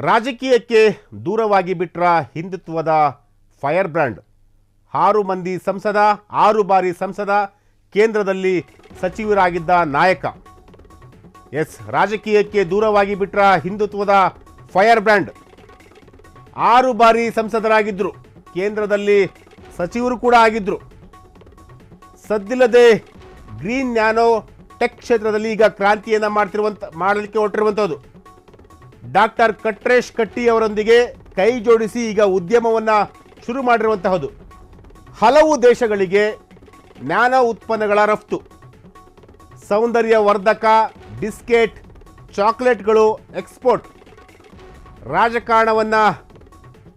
ರಾಜಕೀಯಕ್ಕೆ ದೂರವಾಗಿ ಬಿಟ್ರ ಹಿಂದುತ್ವದ ಫೈರ್ ಬ್ರ್ಯಾಂಡ್ ಆರು ಮಂದಿ ಸಂಸದ, ಆರು ಬಾರಿ ಸಂಸದ, ಕೇಂದ್ರದಲ್ಲಿ ಸಚಿವರಾಗಿದ್ದ ನಾಯಕ. ಎಸ್ ರಾಜಕೀಯಕ್ಕೆ ದೂರವಾಗಿ ಬಿಟ್ರ ಹಿಂದುತ್ವದ ಫೈರ್ ಬ್ರ್ಯಾಂಡ್ ಆರು ಬಾರಿ ಸಂಸದರಾಗಿದ್ದರು ಕೇಂದ್ರದಲ್ಲಿ ಸಚಿವರು ಕೂಡ ಆಗಿದ್ದರು ಸದ್ದಿಲ್ಲದೆ ಗ್ರೀನ್ ನ್ಯಾನೋ ಟೆಕ್ ಕ್ಷೇತ್ರದಲ್ಲಿ ಈಗ ಕ್ರಾಂತಿಯನ್ನು ಮಾಡ್ತಿರುವಂಥ ಮಾಡಲಿಕ್ಕೆ ಹೊರಟಿರುವಂಥದ್ದು ಡಾಕ್ಟರ್ ಕಟ್ರೇಶ್ ಕಟ್ಟಿ ಅವರೊಂದಿಗೆ ಕೈ ಜೋಡಿಸಿ ಈಗ ಉದ್ಯಮವನ್ನು ಶುರು ಮಾಡಿರುವಂತಹದ್ದು ಹಲವು ದೇಶಗಳಿಗೆ ನ್ಯಾನೋ ಉತ್ಪನ್ನಗಳ ರಫ್ತು ಸೌಂದರ್ಯ ವರ್ಧಕ ಬಿಸ್ಕೆಟ್, ಚಾಕ್ಲೇಟ್ಗಳು ಎಕ್ಸ್ಪೋರ್ಟ್. ರಾಜಕಾರಣವನ್ನು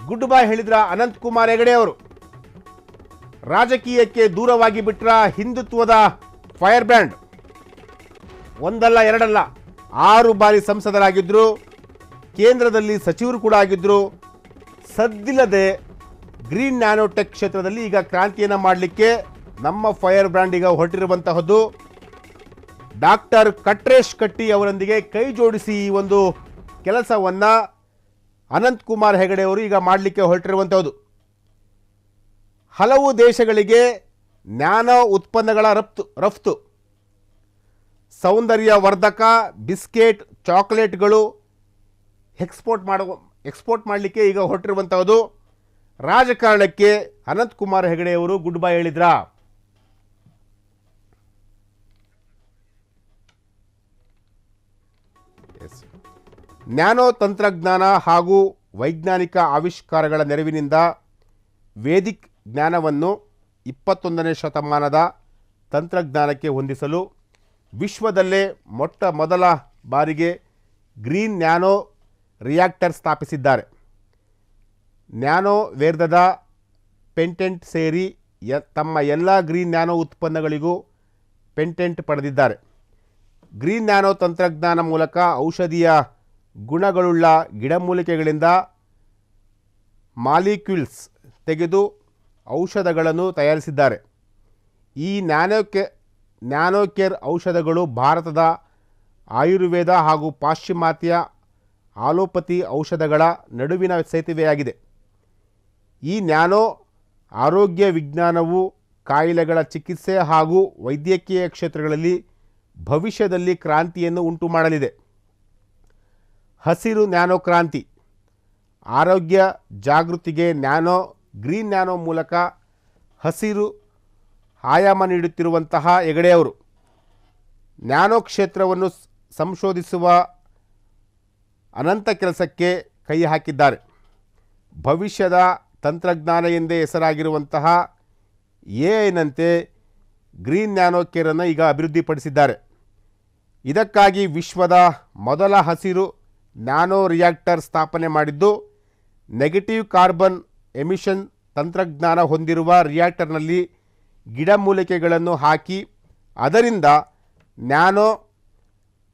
ಗುಡ್ ಬೈ ಹೇಳಿದ್ರ ಅನಂತಕುಮಾರ್ ಹೆಗಡೆ ಅವರು. ರಾಜಕೀಯಕ್ಕೆ ದೂರವಾಗಿ ಬಿಟ್ರ ಹಿಂದುತ್ವದ ಫೈರ್ ಬ್ಯಾಂಡ್ ಒಂದಲ್ಲ ಎರಡಲ್ಲ, ಆರು ಬಾರಿ ಸಂಸದರಾಗಿದ್ದರು ಕೇಂದ್ರದಲ್ಲಿ ಸಚಿವರು ಕೂಡ ಆಗಿದ್ದರು ಸದ್ದಿಲ್ಲದೆ ಗ್ರೀನ್ ನ್ಯಾನೋಟೆಕ್ ಕ್ಷೇತ್ರದಲ್ಲಿ ಈಗ ಕ್ರಾಂತಿಯನ್ನು ಮಾಡಲಿಕ್ಕೆ ನಮ್ಮ ಫೈರ್ ಬ್ರ್ಯಾಂಡ್ ಈಗ ಹೊರಟಿರುವಂತಹದ್ದು. ಡಾಕ್ಟರ್ ಕಟ್ರೇಶ್ ಕಟ್ಟಿ ಅವರೊಂದಿಗೆ ಕೈ ಜೋಡಿಸಿ ಈ ಒಂದು ಕೆಲಸವನ್ನು ಅನಂತಕುಮಾರ್ ಹೆಗಡೆ ಅವರು ಈಗ ಮಾಡಲಿಕ್ಕೆ ಹೊರಟಿರುವಂಥದ್ದು ಹಲವು ದೇಶಗಳಿಗೆ ನ್ಯಾನೋ ಉತ್ಪನ್ನಗಳ ರಫ್ತು ರಫ್ತು. ಸೌಂದರ್ಯ ವರ್ಧಕ ಬಿಸ್ಕೆಟ್, ಚಾಕ್ಲೇಟ್ಗಳು ಎಕ್ಸ್ಪೋರ್ಟ್ ಮಾಡುವ ಎಕ್ಸ್ಪೋರ್ಟ್ ಮಾಡಲಿಕ್ಕೆ ಈಗ ಹೊರಟಿರುವಂಥದ್ದು ರಾಜಕಾರಣಕ್ಕೆ ಅನಂತ್ ಕುಮಾರ್ ಹೆಗಡೆ ಅವರು ಗುಡ್ ಬೈ ಹೇಳಿದ್ರಾ? ನ್ಯಾನೋ ತಂತ್ರಜ್ಞಾನ ಹಾಗೂ ವೈಜ್ಞಾನಿಕ ಆವಿಷ್ಕಾರಗಳ ನೆರವಿನಿಂದ ವೇದಿಕ್ ಜ್ಞಾನವನ್ನು ಇಪ್ಪತ್ತೊಂದನೇ ಶತಮಾನದ ತಂತ್ರಜ್ಞಾನಕ್ಕೆ ಹೊಂದಿಸಲು ವಿಶ್ವದಲ್ಲೇ ಮೊಟ್ಟ ಮೊದಲ ಬಾರಿಗೆ ಗ್ರೀನ್ ನ್ಯಾನೋ ರಿಯಾಕ್ಟರ್ ಸ್ಥಾಪಿಸಿದ್ದಾರೆ. ನ್ಯಾನೋ ವೇರ್ಧದ ಪೆಂಟೆಂಟ್ ಸೇರಿ ತಮ್ಮ ಎಲ್ಲ ಗ್ರೀನ್ ನ್ಯಾನೋ ಉತ್ಪನ್ನಗಳಿಗೂ ಪೆಂಟೆಂಟ್ ಪಡೆದಿದ್ದಾರೆ. ಗ್ರೀನ್ ನ್ಯಾನೋ ತಂತ್ರಜ್ಞಾನ ಮೂಲಕ ಔಷಧೀಯ ಗುಣಗಳುಳ್ಳ ಗಿಡಮೂಲಿಕೆಗಳಿಂದ ಮಾಲಿಕ್ಯೂಲ್ಸ್ ತೆಗೆದು ಔಷಧಗಳನ್ನು ತಯಾರಿಸಿದ್ದಾರೆ. ಈ ನ್ಯಾನೋಕೆ ನ್ಯಾನೋಕೇರ್ ಔಷಧಗಳು ಭಾರತದ ಆಯುರ್ವೇದ ಹಾಗೂ ಪಾಶ್ಚಿಮಾತ್ಯ ಆಲೋಪತಿ ಔಷಧಗಳ ನಡುವಿನ ಸೇತುವೆಯಾಗಿದೆ. ಈ ನ್ಯಾನೋ ಆರೋಗ್ಯ ವಿಜ್ಞಾನವು ಕಾಯಿಲೆಗಳ ಚಿಕಿತ್ಸೆ ಹಾಗೂ ವೈದ್ಯಕೀಯ ಕ್ಷೇತ್ರಗಳಲ್ಲಿ ಭವಿಷ್ಯದಲ್ಲಿ ಕ್ರಾಂತಿಯನ್ನು ಉಂಟು ಮಾಡಲಿದೆ ಹಸಿರು ನ್ಯಾನೋ ಕ್ರಾಂತಿ. ಆರೋಗ್ಯ ಜಾಗೃತಿಗೆ ನ್ಯಾನೋ, ಗ್ರೀನ್ ನ್ಯಾನೋ ಮೂಲಕ ಹಸಿರು ಆಯಾಮ ನೀಡುತ್ತಿರುವಂತಹ ಹೆಗಡೆಯವರು. ನ್ಯಾನೋ ಕ್ಷೇತ್ರವನ್ನು ಸಂಶೋಧಿಸುವ ಅನಂತ ಕೆಲಸಕ್ಕೆ ಕೈ ಹಾಕಿದ್ದಾರೆ. ಭವಿಷ್ಯದ ತಂತ್ರಜ್ಞಾನ ಎಂದೇ ಹೆಸರಾಗಿರುವಂತಹ ಎಐನಂತೆ ಗ್ರೀನ್ ನ್ಯಾನೋ ಕೇರನ್ನು ಈಗ ಅಭಿವೃದ್ಧಿಪಡಿಸಿದ್ದಾರೆ. ಇದಕ್ಕಾಗಿ ವಿಶ್ವದ ಮೊದಲ ಹಸಿರು ನ್ಯಾನೋ ರಿಯಾಕ್ಟರ್ ಸ್ಥಾಪನೆ ಮಾಡಿದ್ದು, ನೆಗೆಟಿವ್ ಕಾರ್ಬನ್ ಎಮಿಷನ್ ತಂತ್ರಜ್ಞಾನ ಹೊಂದಿರುವ ರಿಯಾಕ್ಟರ್ನಲ್ಲಿ ಗಿಡಮೂಲಿಕೆಗಳನ್ನು ಹಾಕಿ, ಅದರಿಂದ ನ್ಯಾನೋ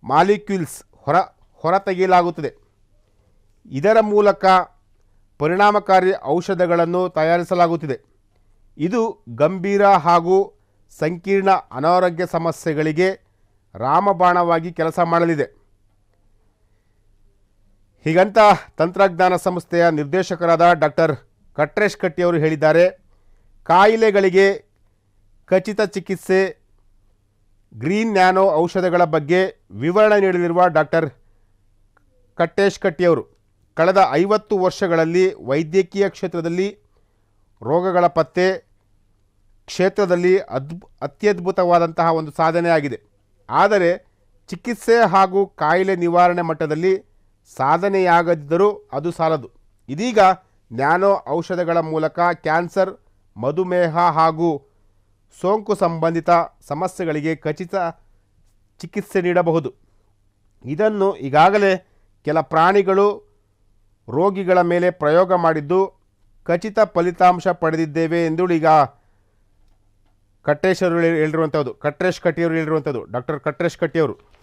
ಮಾಲಿಕ್ಯೂಲ್ಸ್ ಹೊರ ಹೊರತೆಗೆಯಲಾಗುತ್ತದೆ. ಇದರ ಮೂಲಕ ಪರಿಣಾಮಕಾರಿ ಔಷಧಗಳನ್ನು ತಯಾರಿಸಲಾಗುತ್ತಿದೆ. ಇದು ಗಂಭೀರ ಹಾಗೂ ಸಂಕೀರ್ಣ ಅನಾರೋಗ್ಯ ಸಮಸ್ಯೆಗಳಿಗೆ ರಾಮಬಾಣವಾಗಿ ಕೆಲಸ ಮಾಡಲಿದೆ. ಹೀಗಂತ ತಂತ್ರಜ್ಞಾನ ಸಂಸ್ಥೆಯ ನಿರ್ದೇಶಕರಾದ ಡಾಕ್ಟರ್ ಕಟ್ರೇಶ್ ಕಟ್ಟಿ ಅವರು ಹೇಳಿದ್ದಾರೆ, ಕಾಯಿಲೆಗಳಿಗೆ ಖಚಿತ ಚಿಕಿತ್ಸೆ, ಗ್ರೀನ್ ನ್ಯಾನೋ ಔಷಧಗಳ ಬಗ್ಗೆ ವಿವರಣೆ ನೀಡಲಿರುವ ಡಾಕ್ಟರ್ ಕಟ್ಟೇಶ್ ಕಟ್ಟಿಯವರು. ಕಳೆದ ಐವತ್ತು ವರ್ಷಗಳಲ್ಲಿ ವೈದ್ಯಕೀಯ ಕ್ಷೇತ್ರದಲ್ಲಿ ರೋಗಗಳ ಪತ್ತೆ ಕ್ಷೇತ್ರದಲ್ಲಿ ಅದ್ಭು, ಅತ್ಯದ್ಭುತವಾದಂತಹ ಒಂದು ಸಾಧನೆಯಾಗಿದೆ. ಆದರೆ ಚಿಕಿತ್ಸೆ ಹಾಗೂ ಕಾಯಿಲೆ ನಿವಾರಣೆ ಮಟ್ಟದಲ್ಲಿ ಸಾಧನೆಯಾಗದಿದ್ದರೂ ಅದು ಸಾಲದು. ಇದೀಗ ನ್ಯಾನೋ ಔಷಧಗಳ ಮೂಲಕ ಕ್ಯಾನ್ಸರ್, ಮಧುಮೇಹ ಹಾಗೂ ಸೋಂಕು ಸಂಬಂಧಿತ ಸಮಸ್ಯೆಗಳಿಗೆ ಖಚಿತ ಚಿಕಿತ್ಸೆ ನೀಡಬಹುದು. ಇದನ್ನು ಈಗಾಗಲೇ ಕೆಲ ಪ್ರಾಣಿಗಳು ರೋಗಿಗಳ ಮೇಲೆ ಪ್ರಯೋಗ ಮಾಡಿದ್ದು ಖಚಿತ ಫಲಿತಾಂಶ ಪಡೆದಿದ್ದೇವೆ ಎಂದು ಈಗ ಕಟ್ಟೇಶ್ ಅವರು ಹೇಳಿ- ಹೇಳಿರುವಂಥದ್ದು ಕಟ್ರೇಶ್ ಕಟ್ಟಿಯವರು ಹೇಳಿರುವಂಥದ್ದು ಡಾಕ್ಟರ್ ಕಟ್ರೇಶ್ ಕಟ್ಟಿಯವರು.